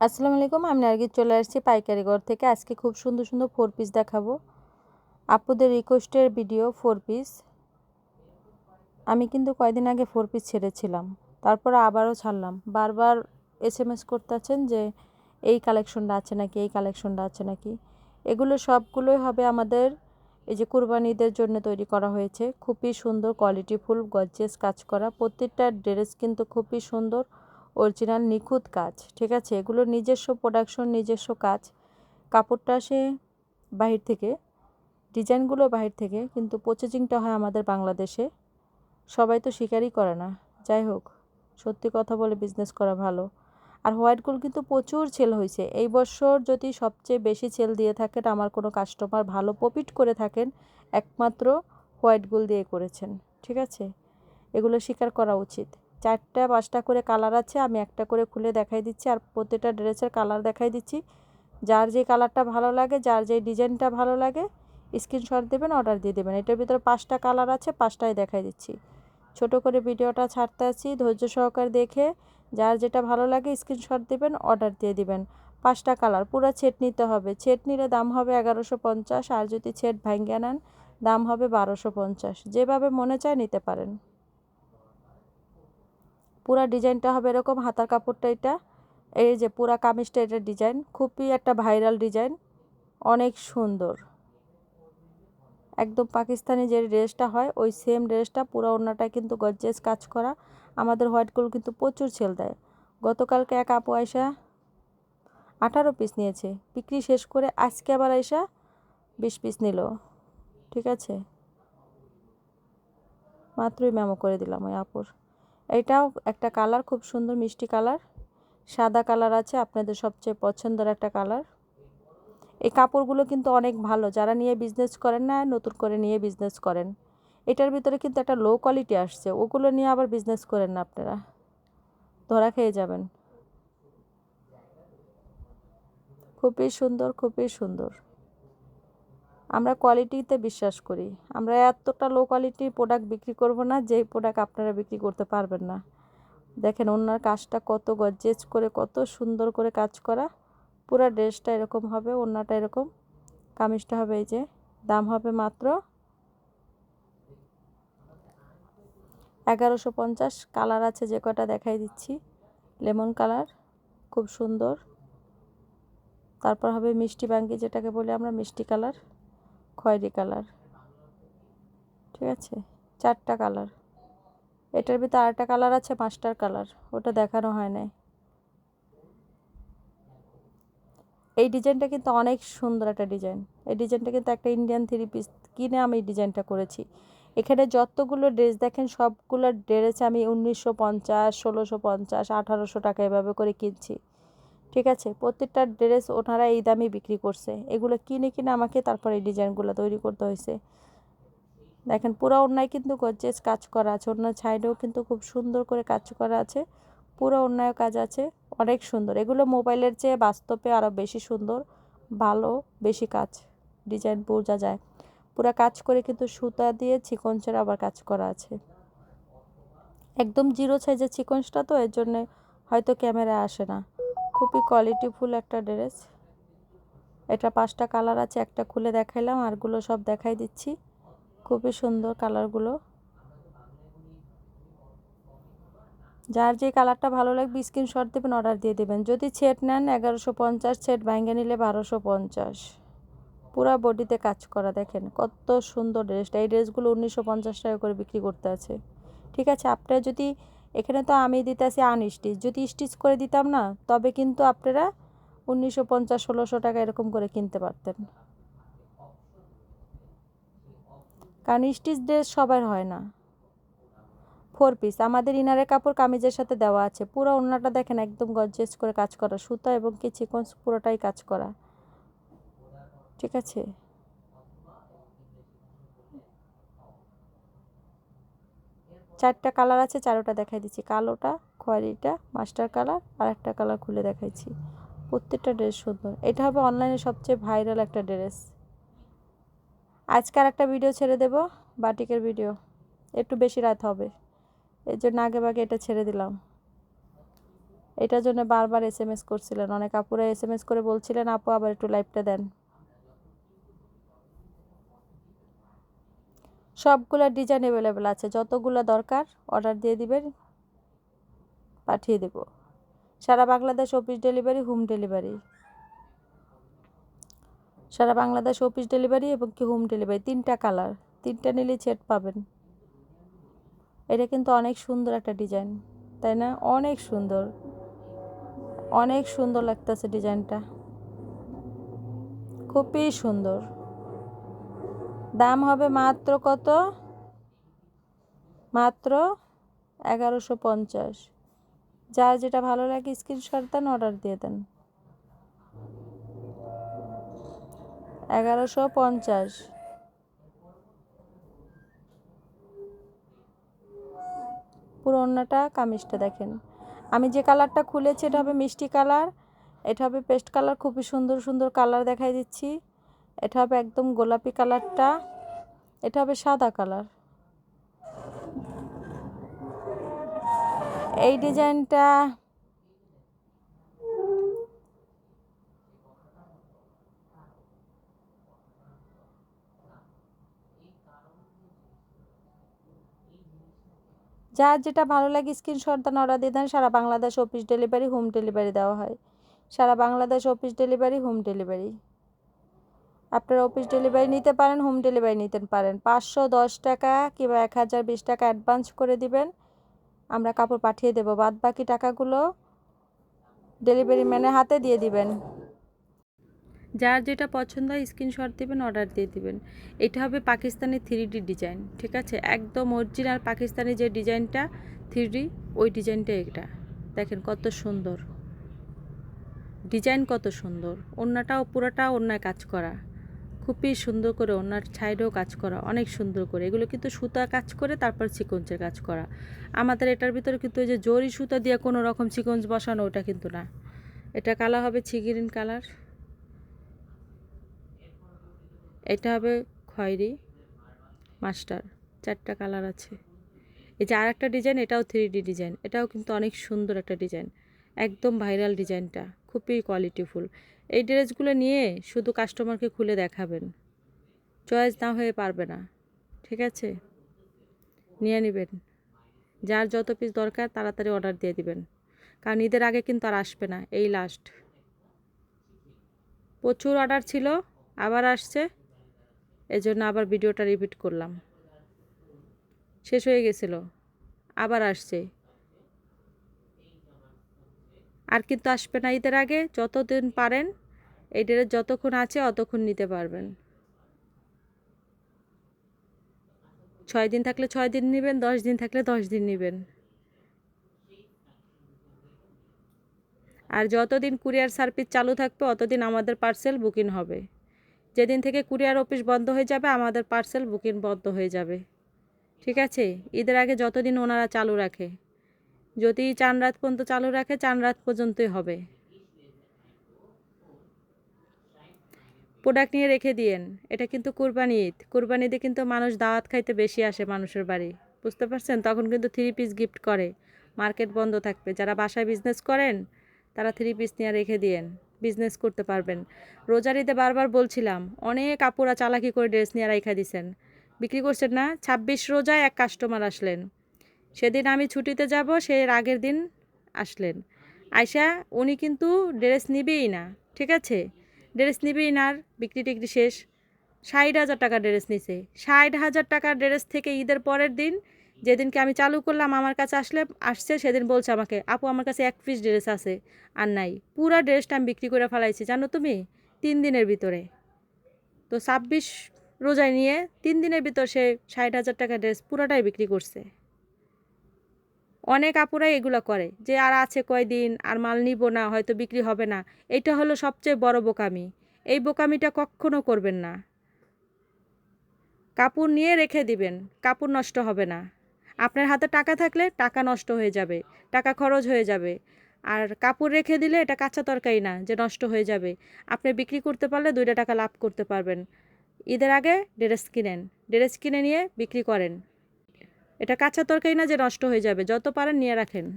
আসসালামু আলাইকুম, আমি নার্গিস চলে আসছি পাইকারি ঘর থেকে। আজকে খুব সুন্দর সুন্দর ফোর পিস দেখাবো। আপুদের রিকোয়েস্টের ভিডিও ফোর পিস আমি কিন্তু কয়দিন আগে ফোর পিস ছেড়েছিলাম। তারপর আবারও ছাড়লাম। বারবার এস এম এস করতে আছেন যে, এই কালেকশনটা আছে নাকি? এই কালেকশনটা আছে নাকি? এগুলো সবগুলোই হবে আমাদের এই যে কুরবানিদের জন্য তৈরি করা হয়েছে। খুবই সুন্দর কোয়ালিটিফুল গজ্জেস কাজ করা। প্রত্যেকটা ড্রেস কিন্তু খুবই সুন্দর। অরিজিনাল নিখুঁত কাজ, ঠিক আছে? এগুলো নিজস্ব প্রোডাকশন নিজস্ব কাজ। কাপড়টা আসে বাহির থেকে, ডিজাইনগুলো বাহির থেকে, কিন্তু প্রসেসিংটা হয় আমাদের বাংলাদেশে। সবাই তো স্বীকারই করে না। যাই হোক, সত্যি কথা বলে বিজনেস করা ভালো। আর হোয়াইট গোল্ড কিন্তু প্রচুর সেল হয়েছে। এই বছর যদি সবচেয়ে বেশি সেল দিয়ে থাকেন, আমার কোনো কাস্টমার ভালো প্রফিট করে থাকেন, একমাত্র হোয়াইট গোল্ড দিয়ে করেছেন, ঠিক আছে? এগুলো স্বীকার করা উচিত। চারটা, পাঁচটা করে কালার আছে, আমি একটা করে খুলে দেখাই দিচ্ছি। আর প্রত্যেকটা ড্রেসের কালার দেখাই দিচ্ছি। যার যে কালারটা ভালো লাগে, যার যে ডিজাইনটা ভালো লাগে, স্ক্রিনশট দেবেন, অর্ডার দিয়ে দেবেন। এটার ভিতরে পাঁচটা কালার আছে, পাঁচটাই দেখাই দিচ্ছি। ছোট করে ভিডিওটা ছাড়তে আছি, ধৈর্য সহকারে দেখে, যার যেটা ভালো লাগে, স্ক্রিনশট দেবেন, অর্ডার দিয়ে দিবেন। পাঁচটা কালার, পুরো ছেট নিতে হবে। ছেট নিলে দাম হবে এগারোশো পঞ্চাশ, আর যদি ছেট ভাঙ্গিয়ে নেন, দাম হবে বারোশো পঞ্চাশ। যেভাবে মনে চায় নিতে পারেন। পুরা ডিজাইনটা হবে এরকম, হাতার কাপড়টা এটা, এই যে পুরা কামিজটা এটা ডিজাইন, খুবই একটা ভাইরাল ডিজাইন, অনেক সুন্দর। একদম পাকিস্তানি যে ড্রেসটা হয়, ওই সেম ড্রেসটা, পুরো অন্যটা কিন্তু গজ্জেস কাজ করা। আমাদের হোয়াইট গোল্ড কিন্তু প্রচুর সেল দেয়। গতকালকে এক আপু আয়সা আঠারো পিস নিয়েছে, বিক্রি শেষ করে আজকে আবার আয়সা বিশ পিস নিল, ঠিক আছে? মাত্রই মেমো করে দিলাম ওই আপুর। এটাও একটা কালার, খুব সুন্দর মিষ্টি কালার। সাদা কালার আছে, আপনাদের সবচেয়ে পছন্দের একটা কালার। এই কাপড়গুলো কিন্তু অনেক ভালো, যারা নিয়ে বিজনেস করেন না, নতুন করে নিয়ে বিজনেস করেন। এটার ভিতরে কিন্তু একটা লো কোয়ালিটি আসছে, ওগুলো নিয়ে আবার বিজনেস করেন না আপনারা। ধরা খেয়ে যাবেন। খুবই সুন্দর খুবই সুন্দর। আমরা কোয়ালিটিতে বিশ্বাস করি। আমরা এতটা লো কোয়ালিটির প্রোডাক্ট বিক্রি করব না, যেই প্রোডাক্ট আপনারা বিক্রি করতে পারবেন না। দেখেন ওনার কাজটা কত গজেজ করে, কত সুন্দর করে কাজ করা। পুরো ড্রেসটা এরকম হবে ওনাটা এরকম। কামিজটা হবে এই যে, দাম হবে মাত্র এগারোশো পঞ্চাশ। কালার আছে যে কটা দেখাই দিচ্ছি। লেমন কালার, খুব সুন্দর। তারপর হবে মিষ্টি বাঙ্গি, যেটাকে বলি আমরা মিষ্টি কালার। খয়েরি কালার। ঠিক আছে? চারটা কালার। এটার ভিতরে আরেকটা কালার আছে মাস্টার কালার। ওটা দেখানো হয় নাই। এই ডিজাইনটা কিন্তু অনেক সুন্দর একটা ডিজাইন। এই ডিজাইনটা কিন্তু একটা ইন্ডিয়ান থ্রি পিস কিনে আমি এই ডিজাইনটা করেছি। এখানে যতগুলো ড্রেস দেখেন, সবগুলো ড্রেস আমি উনিশশো পঞ্চাশ, ষোলোশো পঞ্চাশ, আঠারোশো টাকা এভাবে করে কিনছি। ঠিক আছে, প্রত্যেকটা ড্রেস ওনারা এই দামে বিক্রি করছে। এগুলো কিনে কিনে আমাকে তারপরে এই ডিজাইনগুলো তৈরি করতে হয়েছে। দেখেন, পুরো অন্যায় কিন্তু গজ্জেস কাজ করা আছে। অন্য সাইডেও কিন্তু খুব সুন্দর করে কাজ করা আছে। পুরো অন্যায় কাজ আছে। অনেক সুন্দর। এগুলো মোবাইলের চেয়ে বাস্তবে আরও বেশি সুন্দর, ভালো, বেশি কাজ। ডিজাইন বোঝা যায়। পুরো কাজ করে কিন্তু সুতা দিয়ে চিকনসের আবার কাজ করা আছে। একদম জিরো সাইজের চিকনসটা তো, এর জন্যে হয়তো ক্যামেরা আসে না। খুবই কোয়ালিটিফুল একটা ড্রেস এটা পাঁচটা কালার আছে, একটা খুলে দেখাইলাম, আরগুলো সব দেখাই দিচ্ছি। খুবই সুন্দর কালারগুলো যার যে কালারটা ভালো লাগবে স্ক্রিনশট দেবেন অর্ডার দিয়ে দেবেন। যদি ছেট নেন, এগারোশো পঞ্চাশ ছেট ভাঙ্গে নিলে বারোশো পঞ্চাশ। পুরা বডিতে কাজ করা, দেখেন কত সুন্দর ড্রেসটা এই ড্রেসগুলো উনিশশো পঞ্চাশ টাকা করে বিক্রি করতে আছে। ঠিক আছে, আপনারা যদি এখানে তো আমি দিতে আসি আনস্টিচ যদি স্টিচ করে দিতাম না, তবে কিন্তু আপনারা উনিশশো পঞ্চাশ, ষোলোশো টাকা এরকম করে কিনতে পারতেন। কারণ স্টিচ ড্রেস সবার হয় না। ফোর পিস আমাদের ইনারের কাপড় কামিজের সাথে দেওয়া আছে। পুরো ওনাটা দেখেন একদম গজেস করে কাজ করা। সুতা এবং কি পুরোটাই কাজ করা। ঠিক আছে? চারটা কালার আছে, চারোটা দেখাই দিচ্ছি। কালোটা খয়েরিটা মাস্টার কালার আর একটা কালার খুলে দেখাইছি। প্রত্যেকটা ড্রেস সুন্দর। এটা হবে অনলাইনে সবচেয়ে ভাইরাল একটা ড্রেস আজকে আর একটা ভিডিও ছেড়ে দেব, বাটিকের ভিডিও একটু বেশি রাত হবে। এর জন্য আগে বাগে এটা ছেড়ে দিলাম। এটার জন্য বারবার এস এম এস করছিলেন। অনেক আপুরা এস এম এস করে বলছিলেন, আপু, আবার একটু লাইভটা দেন। সবগুলো ডিজাইন অ্যাভেলেবেল আছে। যতগুলো দরকার অর্ডার দিয়ে দিবেন, পাঠিয়ে দেব। সারা Bangladesh office delivery home delivery সারা বাংলাদেশ অফিস ডেলিভারি এবং কি হোম ডেলিভারি তিনটা কালার তিনটা নিলে সেট পাবেন। এটা কিন্তু অনেক সুন্দর একটা ডিজাইন তাই না? অনেক সুন্দর। অনেক সুন্দর লাগতেছে ডিজাইনটা খুবই সুন্দর। দাম হবে মাত্র কত? মাত্র এগারোশো পঞ্চাশ। যার যেটা ভালো লাগে স্ক্রিনশট দেন অর্ডার দিয়ে দেন। এগারোশো পঞ্চাশ। পুরো অন্যটা কামিজটা দেখেন। আমি যে কালারটা খুলেছি, এটা হবে মিষ্টি কালার এটা হবে পেস্ট কালার খুবই সুন্দর সুন্দর কালার দেখাই দিচ্ছি। এটা হবে একদম গোলাপি কালারটা, এটা হবে সাদা কালার। এই ডিজাইনটা যার যেটা ভালো লাগে স্ক্রিনশট দেন, অর্ডার দিয়ে দেন, সারা Bangladesh office delivery home delivery দেওয়া হয়। সারা Bangladesh office delivery home delivery আপনারা অফিস ডেলিভারি নিতে পারেন হোম ডেলিভারি নিতে পারেন। পাঁচশো দশ টাকা কিংবা এক হাজার বিশ টাকা অ্যাডভান্স করে দিবেন। আমরা কাপড় পাঠিয়ে দেবো। বাদ বাকি টাকাগুলো ডেলিভারি ম্যানের হাতে দিয়ে দিবেন। যার যেটা পছন্দ হয় স্ক্রিনশট দেবেন অর্ডার দিয়ে দিবেন। এটা হবে পাকিস্তানি থ্রি ডি ডিজাইন ঠিক আছে? একদম অরিজিনাল পাকিস্তানি যে ডিজাইনটা থ্রি ডি ওই ডিজাইনটা এটা। দেখেন কত সুন্দর। ডিজাইন কত সুন্দর। অন্যটাও পুরোটা অন্যায় কাজ করা। খুবই সুন্দর করে ওনার সাইডেও কাজ করা, অনেক সুন্দর করে। এগুলো কিন্তু সুতা কাজ করে, তারপর সিকোয়েন্সের কাজ করা। আমাদের এটার ভিতরে কিন্তু ওই যে জরি সুতা দিয়ে কোনো রকম সিকোয়েন্স বসানো, ওটা কিন্তু না। এটা কালার হবে ছিগিরিন কালার। এটা হবে খয়েরি মাস্টার। চারটা কালার আছে। এই যে আর একটা ডিজাইন, এটাও থ্রি ডি ডিজাইন। এটাও কিন্তু অনেক সুন্দর একটা ডিজাইন। একদম ভাইরাল ডিজাইনটা। খুবই কোয়ালিটিফুল এই ড্রেসগুলো নিয়ে শুধু কাস্টমারকে খুলে দেখাবেন। চয়েস না হয়ে পারবে না। ঠিক আছে? নিয়ে নেবেন। যার যত পিস দরকার তাড়াতাড়ি অর্ডার দিয়ে দিবেন। কারণ ঈদের আগে কিন্তু আর আসবে না, এই লাস্ট প্রচুর অর্ডার ছিল, আবার আসছে। এই জন্য আবার ভিডিওটা রিপিট করলাম। শেষ হয়ে গেছিল, আবার আসছে। আর কিন্তু আসবে না ঈদের আগে, যতদিন পারেন, এই ডেটে যতক্ষণ আছে অতক্ষণ নিতে পারবেন। ছয় দিন থাকলে ছয় দিন নেবেন, দশ দিন থাকলে দশ দিন নেবেন। আর যতদিন কুরিয়ার সার্ভিস চালু থাকবে, অতদিন আমাদের পার্সেল বুকিং হবে। যেদিন থেকে কুরিয়ার অফিস বন্ধ হয়ে যাবে, আমাদের পার্সেল বুকিং বন্ধ হয়ে যাবে। ঠিক আছে? ঈদের আগে যতদিন ওনারা চালু রাখে। যদি চান রাত পর্যন্ত চালু রাখে, চান রাত পর্যন্তই হবে। প্রোডাক্ট নিয়ে রেখে দিয়েন। এটা কিন্তু কুরবানি ঈদ। কুরবানি ঈদে কিন্তু মানুষ দাওয়াত খাইতে বেশি আসে মানুষের বাড়ি। বুঝতে পারছেন? তখন কিন্তু থ্রি পিস গিফট করে। মার্কেট বন্ধ থাকবে। যারা বাসায় বিজনেস করেন, তারা থ্রি পিস নিয়ে রেখে দিয়েন। বিজনেস করতে পারবেন। রোজার ঈদে বারবার বলছিলাম, অনেক আপুরা চালাকি করে ড্রেস নিয়ে রেখে দিছেন। বিক্রি করছেন না? ছাব্বিশ রোজায় এক কাস্টমার আসলেন। সেদিন আমি ছুটিতে যাব, সে আগের দিন আসলেন। আয়সা উনি কিন্তু ড্রেস নিবেই না, ঠিক আছে? ড্রেস নিবেই না আর, বিক্রি টিক্রি শেষ। ষাট হাজার টাকা ড্রেস নিছে। ষাট হাজার টাকার ড্রেস থেকে ঈদের পরের দিন যেদিনকে আমি চালু করলাম, আমার কাছে আসলে, আসছে, সেদিন বলছে আমাকে, আপু, আমার কাছে এক পিস ড্রেস আছে, আর নাই। পুরা ড্রেসটা আমি বিক্রি করে ফেলাইছি, জানো তুমি? তিন দিনের ভিতরে। তো ছাব্বিশ রোজায় নিয়ে তিন দিনের ভিতর সে ষাট হাজার টাকা ড্রেস পুরাটাই বিক্রি করছে। অনেক আপুরাই এগুলো করে যে আর আছে কয়দিন, আর মাল নিব না, হয়তো বিক্রি হবে না। এটা হলো সবচেয়ে বড় বোকামি। এই বোকামিটা কখনো করবেন না। কাপড় নিয়ে রেখে দিবেন, কাপড় নষ্ট হবে না। আপনার হাতে টাকা থাকলে টাকা নষ্ট হয়ে যাবে, টাকা খরচ হয়ে যাবে। আর কাপড় রেখে দিলে এটা কাঁচা তরকারি না, যে নষ্ট হয়ে যাবে। আপনি বিক্রি করতে পারলে দুইটা টাকা লাভ করতে পারবেন। ঈদের আগে ড্রেস কিনেন, ড্রেস কিনে নিয়ে বিক্রি করেন। এটা কাঁচা তরকারি না যে নষ্ট হয়ে যাবে যত পারেন নিয়ে রাখেন।